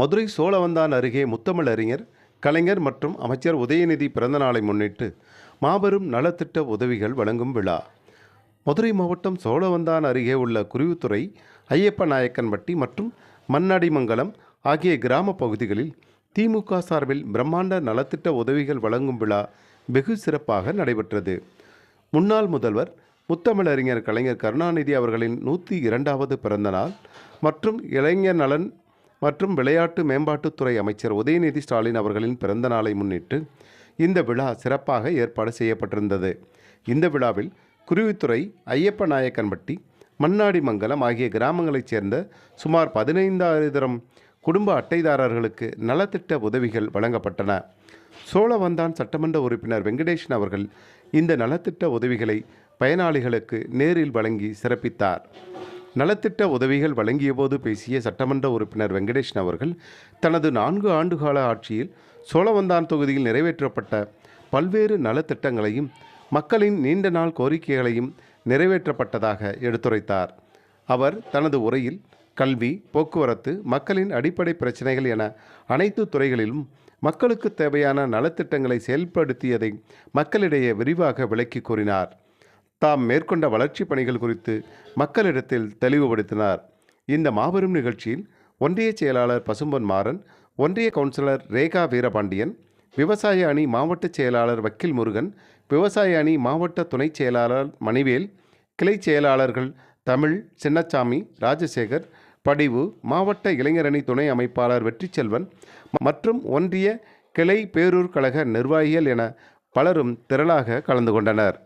மதுரை சோழவந்தான் அருகே முத்தமிழ் அறிஞர் கலைஞர் மற்றும் அமைச்சர் உதயநிதி பிறந்தநாளை முன்னிட்டு மாபெரும் நலத்திட்ட உதவிகள் வழங்கும் விழா. மதுரை மாவட்டம் சோழவந்தான் அருகே உள்ள குருவித்துறை ஐயப்ப நாயக்கன்பட்டி மற்றும் மண்ணடிமங்கலம் ஆகிய கிராம பகுதிகளில் திமுக சார்பில் பிரம்மாண்ட நலத்திட்ட உதவிகள் வழங்கும் விழா வெகு சிறப்பாக நடைபெற்றது. முன்னாள் முதல்வர் முத்தமிழறிஞர் கலைஞர் கருணாநிதி அவர்களின் நூற்றி இரண்டாவது பிறந்தநாள் மற்றும் இளைஞர் நலன் மற்றும் விளையாட்டு மேம்பாட்டுத்துறை அமைச்சர் உதயநிதி ஸ்டாலின் அவர்களின் பிறந்த நாளை முன்னிட்டு இந்த விழா சிறப்பாக ஏற்பாடு செய்யப்பட்டிருந்தது. இந்த விழாவில் குருவித்துறை ஐயப்ப நாயக்கன்பட்டி மண்ணாடிமங்கலம் ஆகிய கிராமங்களைச் சேர்ந்த சுமார் பதினைந்தாயிரம் குடும்ப அட்டைதாரர்களுக்கு நலத்திட்ட உதவிகள் வழங்கப்பட்டன. சோழவந்தான் சட்டமன்ற உறுப்பினர் வெங்கடேஷன் அவர்கள் இந்த நலத்திட்ட உதவிகளை பயனாளிகளுக்கு நேரில் வழங்கி சிறப்பித்தார். நலத்திட்ட உதவிகள் வழங்கியபோது பேசிய சட்டமன்ற உறுப்பினர் வெங்கடேஷன் அவர்கள் தனது நான்கு ஆண்டுகால ஆட்சியில் சோழவந்தான் தொகுதியில் நிறைவேற்றப்பட்ட பல்வேறு நலத்திட்டங்களையும் மக்களின் நீண்ட நாள் கோரிக்கைகளையும் நிறைவேற்றப்பட்டதாக எடுத்துரைத்தார். அவர் தனது உரையில் கல்வி போக்குவரத்து மக்களின் அடிப்படை பிரச்சனைகள் என அனைத்து துறைகளிலும் மக்களுக்கு தேவையான நலத்திட்டங்களை செயல்படுத்தியதை மக்களிடையே விரிவாக விளக்கி கூறினார். தாம் மேற்கொண்ட வளர்ச்சிப் பணிகள் குறித்து மக்களிடத்தில் தெளிவுபடுத்தினார். இந்த மாபெரும் நிகழ்ச்சியில் ஒன்றிய செயலாளர் பசும்பொன் மாறன் ஒன்றிய கவுன்சிலர் ரேகா வீரபாண்டியன் விவசாய அணி மாவட்ட செயலாளர் வக்கீல் முருகன் விவசாய அணி மாவட்ட துணைச் செயலாளர் மணிவேல் கிளை செயலாளர்கள் தமிழ் சின்னச்சாமி ராஜசேகர் படிவு மாவட்ட இளைஞரணி துணை அமைப்பாளர் வெற்றிச்செல்வன் மற்றும் ஒன்றிய கிளை பேரூர் கழக நிர்வாகிகள் என பலரும் திரளாக கலந்து கொண்டனர்.